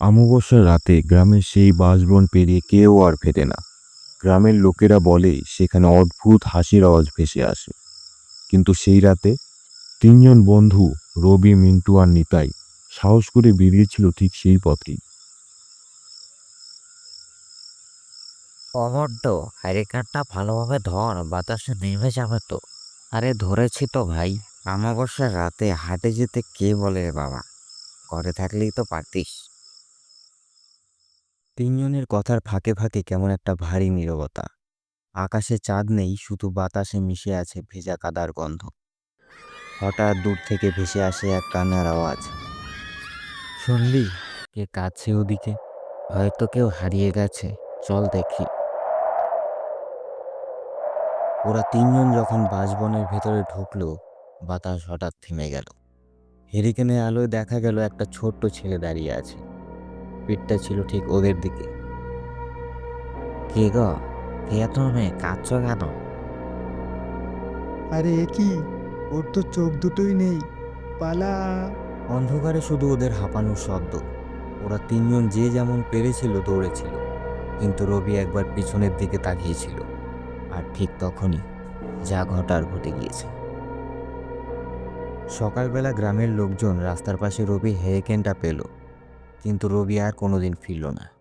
অমাবস্যার রাতে গ্রামের সেই বাঁশবন পেরিয়ে কেউ আর ফেরে না। গ্রামের লোকেরা বলে, সেখানে অদ্ভুত হাসির আওয়াজ ভেসে আসে। কিন্তু সেই রাতে তিনজন বন্ধু, রবি, মিন্টু আর নিতাই, সাহস করে বেরিয়েছিল ঠিক সেই পথেই। অমর্দ হ্যারিকেনটা ভালোভাবে ধর, বাতাসে নেমে যাবে তো। আরে ধরেছি তো ভাই, অমাবস্যার রাতে হাটে যেতে কে বলে বাবা? ঘরে থাকলেই তো পারতিস। তিনজনের কথার ফাঁকে ফাঁকে কেমন একটা ভারী নীরবতা। আকাশে চাঁদ নেই, শুধু বাতাসে মিশে আছে ভেজা কাদার গন্ধ। হঠাৎ দূর থেকে ভেসে আসে এক কান্নার আওয়াজ। শুনলি? কে কাছে ওদিকে? হয়তো কেউ হারিয়ে গেছে। চল দেখি। ওরা তিনজন যখন বাঁশবনের ভেতরে ঢুকলো, বাতাস হঠাৎ থেমে গেল। হেরিকেনের আলোয় দেখা গেল একটা ছোট্ট ছেলে দাঁড়িয়ে আছে। পিঠটা ছিল ঠিক ওদের দিকে। কে গো? কে তুমি? কাঁদছ কেন? আরে এ কি? ওর তো চোখ দুটোই নেই। পালা। অন্ধকারে শুধু ওদের হাঁপানোর শব্দ। ওরা তিনজন যে যেমন পেরেছিল দৌড়েছিল। কিন্তু রবি একবার পিছনের দিকে তাকিয়েছিল। আর ঠিক তখনই যা ঘটার ঘটে গিয়েছে। সকালবেলা গ্রামের লোকজন রাস্তার পাশে রবি হেরিকেনটা পেল। কিন্তু রবি আর কোনোদিন ফিরল না।